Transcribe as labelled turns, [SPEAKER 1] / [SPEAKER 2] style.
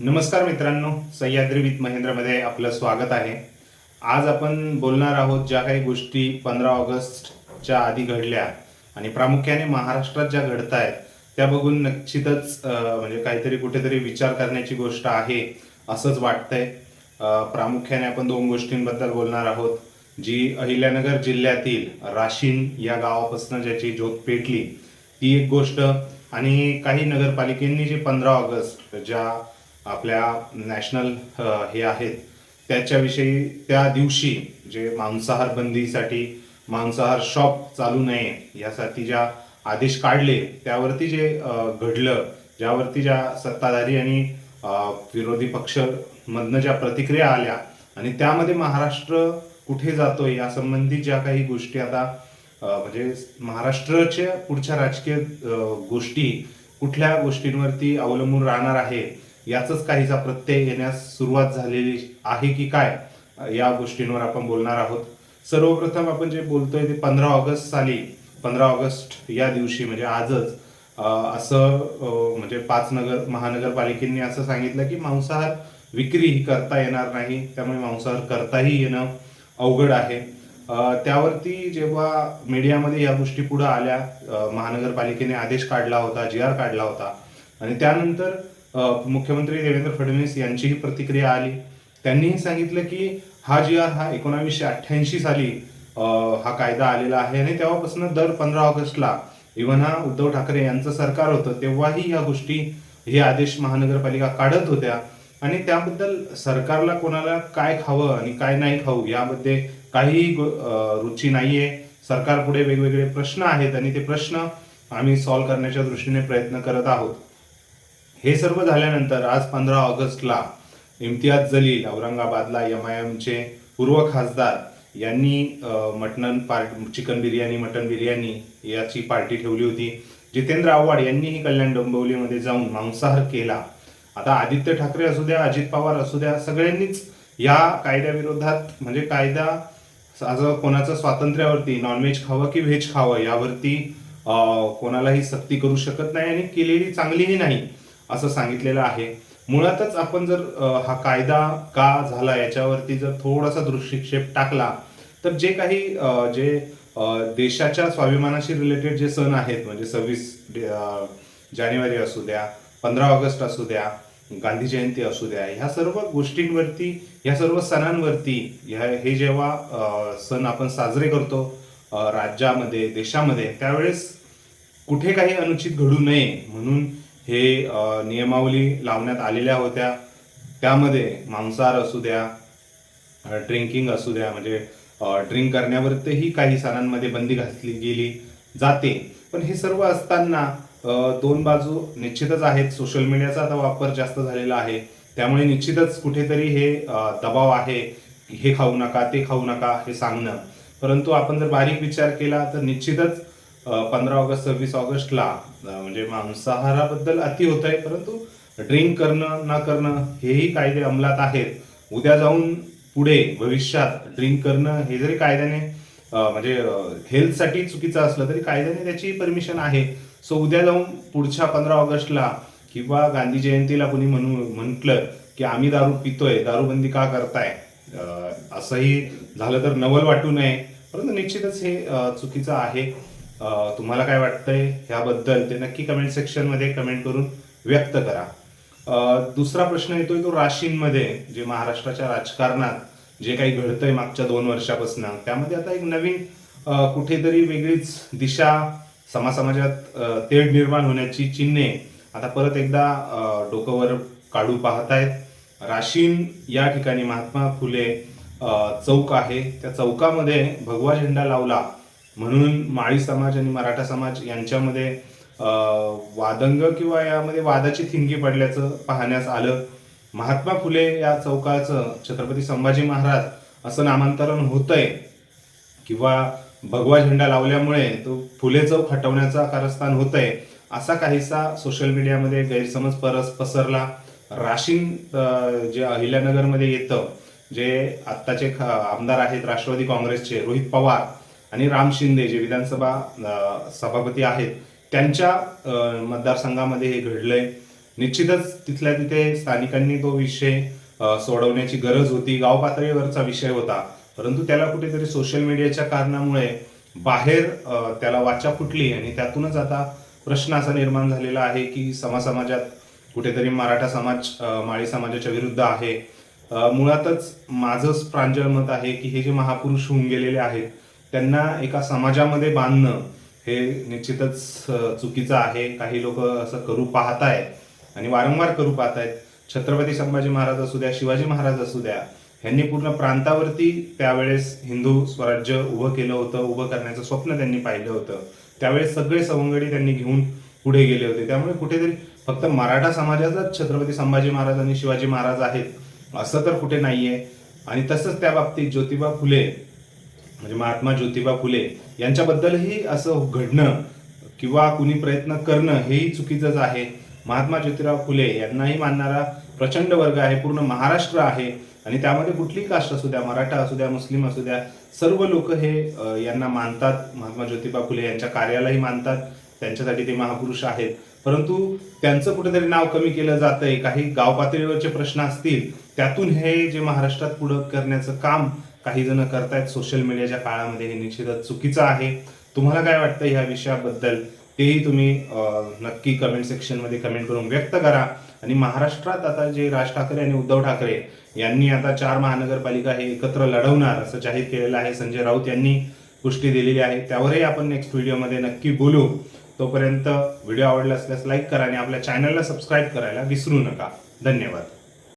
[SPEAKER 1] नमस्कार मित्रांनो सह्याद्री विथ महेंद्रमध्ये आपलं स्वागत आहे. आज आपण बोलणार आहोत ज्या काही गोष्टी पंधरा ऑगस्टच्या आधी घडल्या आणि प्रामुख्याने महाराष्ट्रात ज्या घडत आहेत त्या बघून निश्चितच म्हणजे काहीतरी कुठेतरी विचार करण्याची गोष्ट आहे असंच वाटतंय. प्रामुख्याने आपण दोन गोष्टींबद्दल बोलणार आहोत जी अहिल्यानगर जिल्ह्यातील राशीन या गावापासून ज्याची ज्योत पेटली ती एक गोष्ट. आणि काही नगरपालिकेंनी जे पंधरा ऑगस्ट ज्या आपल्या नॅशनल हे आहेत. त्याच्याविषयी त्या दिवशी जे मांसाहार बंदीसाठी मांसाहार शॉप चालू नये यासाठी ज्या आदेश काढले त्यावरती जे घडलं ज्यावरती ज्या सत्ताधारी आणि विरोधी पक्षमधनं ज्या प्रतिक्रिया आल्या आणि त्यामध्ये महाराष्ट्र कुठे जातोय यासंबंधी ज्या काही गोष्टी आता म्हणजे महाराष्ट्राच्या पुढच्या राजकीय गोष्टी कुठल्या गोष्टींवरती अवलंबून राहणार आहे याचंच काहीसा प्रत्यय येण्यास सुरुवात झालेली आहे की काय या गोष्टींवर आपण बोलणार आहोत. सर्वप्रथम आपण जे बोलतोय ते पंधरा ऑगस्ट साली पंधरा ऑगस्ट या दिवशी म्हणजे आजच असं म्हणजे पाच नगर महानगरपालिकेने असं सांगितलं की मांसाहार विक्री ही करता येणार नाही त्यामुळे मांसाहार करताही येणं अवघड आहे. त्यावरती जेव्हा मीडियामध्ये या गोष्टी पुढे आल्या महानगरपालिकेने आदेश काढला होता जी आर काढला होता आणि त्यानंतर मुख्यमंत्री देवेंद्र फडणवीस यांचीही प्रतिक्रिया आली. त्यांनीही सांगितलं की हा जी आर हा एकोणावीसशे अठ्ठ्याऐंशी साली हा कायदा आलेला आहे आणि तेव्हापासून दर पंधरा ऑगस्टला इव्हन हा उद्धव ठाकरे यांचं सरकार होतं तेव्हाही या गोष्टी हे आदेश महानगरपालिका काढत होत्या. आणि त्याबद्दल सरकारला कोणाला काय खावं आणि काय नाही खाऊ यामध्ये काहीही रुची नाहीये. सरकार पुढे वेगवेगळे प्रश्न आहेत आणि ते प्रश्न आम्ही सॉल्व्ह करण्याच्या दृष्टीने प्रयत्न करत आहोत. हे सर्व झाल्यानंतर आज पंधरा ऑगस्टला इम्तियाज जलील औरंगाबादला एम आय एमचे पूर्व खासदार यांनी mutton part chicken biryani mutton biryani याची पार्टी ठेवली होती. जितेंद्र आव्हाड यांनीही कल्याण डोंबिवलीमध्ये जाऊन मांसाहार केला. आता आदित्य ठाकरे असू द्या अजित पवार असू द्या सगळ्यांनीच या कायद्याविरोधात म्हणजे कायदा आज कोणाचं स्वातंत्र्यावरती नॉनव्हेज खावं की व्हेज खावं यावरती कोणालाही सक्ती करू शकत नाही आणि केलेली चांगलीही नाही. असं सांगितलेलं आहे. मुळातच आपण जर हा कायदा का झाला याच्यावरती जर थोडासा दृष्टिक्षेप टाकला तर जे काही जे देशाच्या स्वाभिमानाशी रिलेटेड जे सण आहेत म्हणजे सव्वीस जानेवारी असू द्या पंधरा ऑगस्ट असू द्या गांधी जयंती असू द्या ह्या सर्व गोष्टींवरती ह्या सर्व सणांवरती ह्या हे जेव्हा सण आपण साजरे करतो राज्यामध्ये देशामध्ये त्यावेळेस कुठे काही अनुचित घडू नये म्हणून हे नियमावली लावण्यात आलेल्या होत्या. त्यामध्ये मांसाहार असू द्या ड्रिंकिंग असू द्या म्हणजे ड्रिंक करण्यावरतीही काही सणांमध्ये बंदी घातली गेली जाते. पण हे सर्व असताना दोन बाजू निश्चितच आहेत. सोशल मीडियाचा आता वापर जास्त झालेला आहे. त्यामुळे निश्चितच कुठेतरी हे दबाव आहे हे खाऊ नका ते खाऊ नका हे सांगणं. परंतु आपण जर बारीक विचार केला तर निश्चितच पंधरा ऑगस्ट सव्वीस ऑगस्टला म्हणजे मांसाहाराबद्दल अति होत आहे परंतु ड्रिंक करणं न करणं हेही कायदे अंमलात आहेत. उद्या जाऊन पुढे भविष्यात ड्रिंक करणं हे जरी कायद्याने म्हणजे हेल्थसाठी चुकीचं असलं तरी कायद्याने त्याची परमिशन आहे. सो उद्या जाऊन पुढच्या पंधरा ऑगस्टला किंवा गांधी जयंतीला कोणी म्हणू म्हटलं की आम्ही दारू पितोय दारूबंदी का करताय? असंही झालं तर नवल वाटू नये. परंतु निश्चितच हे चुकीचं आहे. तुम्हाला काय वाटतंय ह्याबद्दल ते नक्की कमेंट सेक्शनमध्ये कमेंट करून व्यक्त करा. दुसरा प्रश्न येतोय तो राशींमध्ये जे महाराष्ट्राच्या राजकारणात जे काही घडतंय मागच्या दोन वर्षापासून त्यामध्ये आता एक नवीन कुठेतरी वेगळीच दिशा समासमाजात तेढ निर्माण होण्याची चिन्हे आता परत एकदा डोकंवर काढू पाहतायत. राशीन या ठिकाणी महात्मा फुले चौक आहे. त्या चौकामध्ये भगवा झेंडा लावला. म्हणून माळी समाज आणि मराठा समाज यांच्यामध्ये वादंग किंवा यामध्ये वादाची थिंगी पडल्याचं पाहण्यास आलं. महात्मा फुले या चौकाचं छत्रपती संभाजी महाराज असं नामांतरण होतंय किंवा भगवा झेंडा लावल्यामुळे तो फुले चौक हटवण्याचा कारस्थान होतंय असा काहीसा सोशल मीडियामध्ये गैरसमज परस पसरला. राशीन जे अहिल्यानगरमध्ये येतं जे आत्ताचे आमदार आहेत राष्ट्रवादी काँग्रेसचे रोहित पवार आणि राम शिंदे जे विधानसभा सभापती आहेत त्यांच्या मतदारसंघामध्ये हे घडलंय. निश्चितच तिथल्या तिथे स्थानिकांनी तो विषय सोडवण्याची गरज होती. गाव पातळीवरचा विषय होता. परंतु त्याला कुठेतरी सोशल मीडियाच्या कारणामुळे बाहेर त्याला वाचा फुटली आणि त्यातूनच आता प्रश्न असा निर्माण झालेला आहे की समाजसमाजात कुठेतरी मराठा समाज माळी समाजाच्या विरुद्ध आहे. मुळातच माझंच प्रांजळ मत आहे की हे जे महापुरुष होऊन गेलेले आहेत त्यांना एका समाजामध्ये बांधणं हे निश्चितच चुकीचं आहे. काही लोक असं करू पाहतायत आणि वारंवार करू पाहतायत. छत्रपती संभाजी महाराज असू द्या शिवाजी महाराज असू द्या ह्यांनी पूर्ण प्रांतावरती त्यावेळेस हिंदू स्वराज्य उभं केलं होतं उभं करण्याचं स्वप्न त्यांनी पाहिलं होतं. त्यावेळेस सगळे सवंगडी त्यांनी घेऊन पुढे गेले होते. त्यामुळे कुठेतरी फक्त मराठा समाजाचाच छत्रपती संभाजी महाराज आणि शिवाजी महाराज आहेत असं तर कुठे नाहीये. आणि तसंच त्या बाबतीत ज्योतिबा फुले म्हणजे महात्मा ज्योतिबा फुले यांच्याबद्दलही असं घडणं किंवा कुणी प्रयत्न करणं हेही चुकीचंच आहे. महात्मा ज्योतिराव फुले यांनाही मानणारा प्रचंड वर्ग आहे पूर्ण महाराष्ट्र आहे आणि त्यामध्ये कुठलीही कास्ट असू द्या मराठा असू द्या मुस्लिम असू द्या सर्व लोक हे यांना मानतात. महात्मा ज्योतिबा फुले यांच्या कार्यालाही मानतात. त्यांच्यासाठी ते महापुरुष आहेत. परंतु त्यांचं कुठेतरी नाव कमी केलं जातंय. काही गाव पातळीवरचे प्रश्न असतील त्यातून हे जे महाराष्ट्रात पुढं करण्याचं काम काही जण करतायत सोशल मीडियाच्या काळामध्ये हे निश्चितच चुकीचं आहे. तुम्हाला काय वाटतं ह्या विषयाबद्दल? तेही तुम्ही नक्की कमेंट सेक्शनमध्ये कमेंट करून व्यक्त करा. आणि महाराष्ट्रात आता जे राज ठाकरे आणि उद्धव ठाकरे यांनी आता चार महानगरपालिका हे एकत्र लढवणार असं जाहीर केलेलं आहे. संजय राऊत यांनी पुष्टी दिलेली आहे. त्यावरही आपण नेक्स्ट व्हिडिओमध्ये नक्की बोलू. तोपर्यंत व्हिडिओ आवडला असल्यास लाईक करा आणि आपल्या चॅनलला सबस्क्राईब करायला विसरू नका. धन्यवाद.